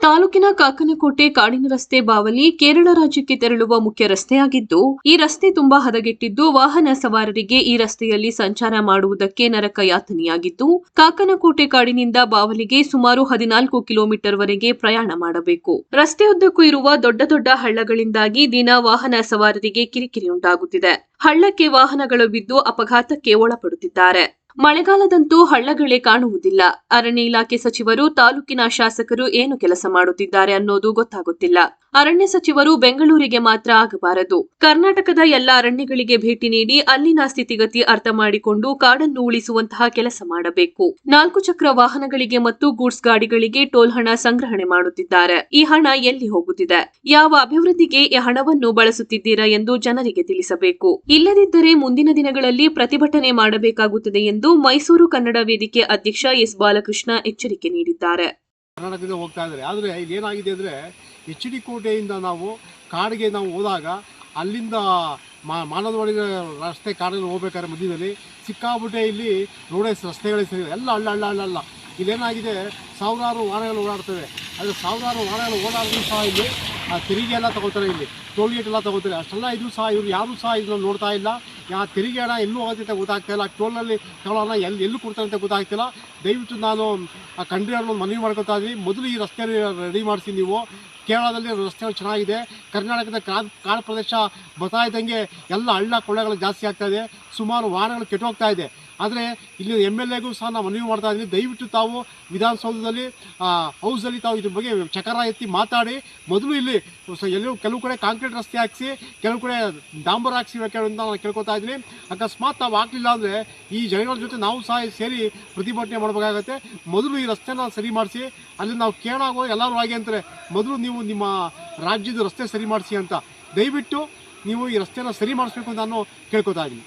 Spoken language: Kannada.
ತಾಲೂಕಿನ ಕಾಕನಕೋಟೆ ಕಾಡಿನ ರಸ್ತೆ ಬಾವಲಿ ಕೇರಳ ರಾಜ್ಯಕ್ಕೆ ತೆರಳುವ ಮುಖ್ಯ ರಸ್ತೆಯಾಗಿದ್ದು, ಈ ರಸ್ತೆ ತುಂಬಾ ಹದಗೆಟ್ಟಿದ್ದು, ವಾಹನ ಸವಾರರಿಗೆ ಈ ರಸ್ತೆಯಲ್ಲಿ ಸಂಚಾರ ಮಾಡುವುದಕ್ಕೆ ನರಕ ಯಾತನೆಯಾಗಿದ್ದು, ಕಾಕನಕೋಟೆ ಕಾಡಿನಿಂದ ಬಾವಲಿಗೆ ಸುಮಾರು ಹದಿನಾಲ್ಕು ಕಿಲೋಮೀಟರ್ ವರೆಗೆ ಪ್ರಯಾಣ ಮಾಡಬೇಕು. ರಸ್ತೆಯುದ್ದಕ್ಕೂ ಇರುವ ದೊಡ್ಡ ದೊಡ್ಡ ಹಳ್ಳಗಳಿಂದಾಗಿ ದಿನ ವಾಹನ ಸವಾರರಿಗೆ ಕಿರಿಕಿರಿ ಉಂಟಾಗುತ್ತಿದೆ. ಹಳ್ಳಕ್ಕೆ ವಾಹನಗಳು ಬಿದ್ದು ಅಪಘಾತಕ್ಕೆ ಒಳಪಡುತ್ತಿದ್ದಾರೆ. ಮಳೆಗಾಲದಂತೂ ಹಳ್ಳಗಳೇ ಕಾಣುವುದಿಲ್ಲ. ಅರಣ್ಯ ಇಲಾಖೆ ಸಚಿವರು ತಾಲೂಕಿನ ಶಾಸಕರು ಏನು ಕೆಲಸ ಮಾಡುತ್ತಿದ್ದಾರೆ ಅನ್ನೋದು ಗೊತ್ತಾಗುತ್ತಿಲ್ಲ. ಅರಣ್ಯ ಸಚಿವರು ಬೆಂಗಳೂರಿಗೆ ಮಾತ್ರ ಆಗಬಾರದು. ಕರ್ನಾಟಕದ ಎಲ್ಲ ಅರಣ್ಯಗಳಿಗೆ ಭೇಟಿ ನೀಡಿ ಅಲ್ಲಿನ ಸ್ಥಿತಿಗತಿ ಅರ್ಥ ಮಾಡಿಕೊಂಡು ಕಾಡನ್ನು ಉಳಿಸುವಂತಹ ಕೆಲಸ ಮಾಡಬೇಕು. ನಾಲ್ಕು ಚಕ್ರ ವಾಹನಗಳಿಗೆ ಮತ್ತು ಗೂಡ್ಸ್ ಗಾಡಿಗಳಿಗೆ ಟೋಲ್ ಹಣ ಸಂಗ್ರಹಣೆ ಮಾಡುತ್ತಿದ್ದಾರೆ. ಈ ಹಣ ಎಲ್ಲಿ ಹೋಗುತ್ತಿದೆ? ಯಾವ ಅಭಿವೃದ್ಧಿಗೆ ಈ ಹಣವನ್ನು ಬಳಸುತ್ತಿದ್ದೀರಾ ಎಂದು ಜನರಿಗೆ ತಿಳಿಸಬೇಕು. ಇಲ್ಲದಿದ್ದರೆ ಮುಂದಿನ ದಿನಗಳಲ್ಲಿ ಪ್ರತಿಭಟನೆ ಮಾಡಬೇಕಾಗುತ್ತದೆ ಎಂದು ಮೈಸೂರು ಕನ್ನಡ ವೇದಿಕೆ ಅಧ್ಯಕ್ಷ ಎಸ್ ಬಾಲಕೃಷ್ಣ ಎಚ್ಚರಿಕೆ ನೀಡಿದ್ದಾರೆ. ಕರ್ನಾಟಕದಿಂದ ಹೋಗ್ತಾ ಇದ್ದಾರೆ. ಆದರೆ ಇಲ್ಲಿ ಏನಾಗಿದೆ ಅಂದರೆ ಎಚ್ ಡಿ ಕೋಟೆಯಿಂದ ನಾವು ಕಾಡಿಗೆ ನಾವು ಹೋದಾಗ ಅಲ್ಲಿಂದ ಮಾ ಮಾನದವಾಡಿ ರಸ್ತೆ ಕಾಡಲ್ಲಿ ಹೋಗ್ಬೇಕಾದ್ರೆ ಮಧ್ಯದಲ್ಲಿ ಸಿಕ್ಕಾಬಿಟ್ಟೆ ಇಲ್ಲಿ ರೋಡೇ ರಸ್ತೆಗಳೇ ಸರಿ ಎಲ್ಲ ಹಳ್ಳ ಅಲ್ಲ ಅಲ್ಲ ಹಳ್ಳ ಇಲ್ಲೇನಾಗಿದೆ, ಸಾವಿರಾರು ವಾಹನಗಳು ಓಡಾಡ್ತವೆ. ಆದರೆ ಸಾವಿರಾರು ವಾಹನಗಳು ಓಡಾಡಿದ್ರು ಸಹ ಇಲ್ಲಿ ಆ ತೆರಿಗೆ ಎಲ್ಲ ತಗೋತಾರೆ ಇಲ್ಲಿ. ಟೋಲ್ಗೇಟ್ ಎಲ್ಲ ತಗೋತಾರೆ. ಅಷ್ಟೆಲ್ಲ ಇದು ಸಹ ಇವರು ಯಾರು ಸಹ ಇದನ್ನ ನೋಡ್ತಾ ಇಲ್ಲ. ಆ ತೆರಿಗೆ ಹಣ ಎಲ್ಲೂ ಹೋಗುತ್ತೆ ಅಂತ ಗೊತ್ತಾಗ್ತಾ ಇಲ್ಲ. ಟೋಲ್ನಲ್ಲಿ ಎಲ್ಲಿ ಎಲ್ಲೂ ಕೊಡ್ತಾರೆ ಅಂತ ಗೊತ್ತಾಗ್ತಿಲ್ಲ ದಯವಿಟ್ಟು ನಾನು ಆ ಕಂಡ್ರಿ ಅವ್ರನ್ನ ಮನವಿ ಮಾಡ್ಕೊತಾ ಇದ್ವಿ ಮೊದಲು ಈ ರಸ್ತೆ ರೆಡಿ ಮಾಡಿಸಿ ನೀವು. ಕೇರಳದಲ್ಲಿ ರಸ್ತೆಗಳು ಚೆನ್ನಾಗಿದೆ. ಕರ್ನಾಟಕದ ಕಾಡು ಪ್ರದೇಶ ಬರ್ತಾ ಇದ್ದಂಗೆ ಎಲ್ಲ ಹಳ್ಳ ಕೊಳ್ಳಗಳು ಜಾಸ್ತಿ ಆಗ್ತಾ ಇದೆ. ಸುಮಾರು ವಾಹನಗಳು ಕೆಟ್ಟೋಗ್ತಾ ಇದೆ. ಆದರೆ ಇಲ್ಲಿ ಎಂ ಎಲ್ ಎಗೂ ಸಹ ನಾವು ಮನವಿ ಮಾಡ್ತಾ ಇದ್ದೀನಿ. ದಯವಿಟ್ಟು ತಾವು ವಿಧಾನಸೌಧದಲ್ಲಿ ಹೌಸಲ್ಲಿ ತಾವು ಇದ್ರ ಬಗ್ಗೆ ಚಕರ ಎತ್ತಿ ಮಾತಾಡಿ. ಮೊದಲು ಇಲ್ಲಿ ಎಲ್ಲೂ ಕೆಲವು ಕಡೆ ಕಾಂಕ್ರೀಟ್ ರಸ್ತೆ ಹಾಕಿಸಿ, ಕೆಲವು ಕಡೆ ಡಾಂಬರ್ ಹಾಕ್ಸಿ ಅಂತ ನಾನು ಕೇಳ್ಕೊತಾ ಇದ್ದೀನಿ. ಅಕಸ್ಮಾತ್ ನಾವು ಆಗಲಿಲ್ಲ ಅಂದರೆ ಈ ಜನಗಳ ಜೊತೆ ನಾವು ಸಹ ಸೇರಿ ಪ್ರತಿಭಟನೆ ಮಾಡಬೇಕಾಗತ್ತೆ. ಮೊದಲು ಈ ರಸ್ತೆನ ಸರಿ ಮಾಡಿಸಿ, ಅಲ್ಲಿ ನಾವು ಕೇಳಾಗೋ ಎಲ್ಲರೂ ಹಾಗೆ ಅಂತಾರೆ. ಮೊದಲು ನೀವು ನಿಮ್ಮ ರಾಜ್ಯದ ರಸ್ತೆ ಸರಿ ಮಾಡಿಸಿ ಅಂತ. ದಯವಿಟ್ಟು ನೀವು ಈ ರಸ್ತೆನ ಸರಿ ಮಾಡಿಸ್ಬೇಕು ಅಂತ ನಾನು ಕೇಳ್ಕೊತಾ ಇದ್ದೀನಿ.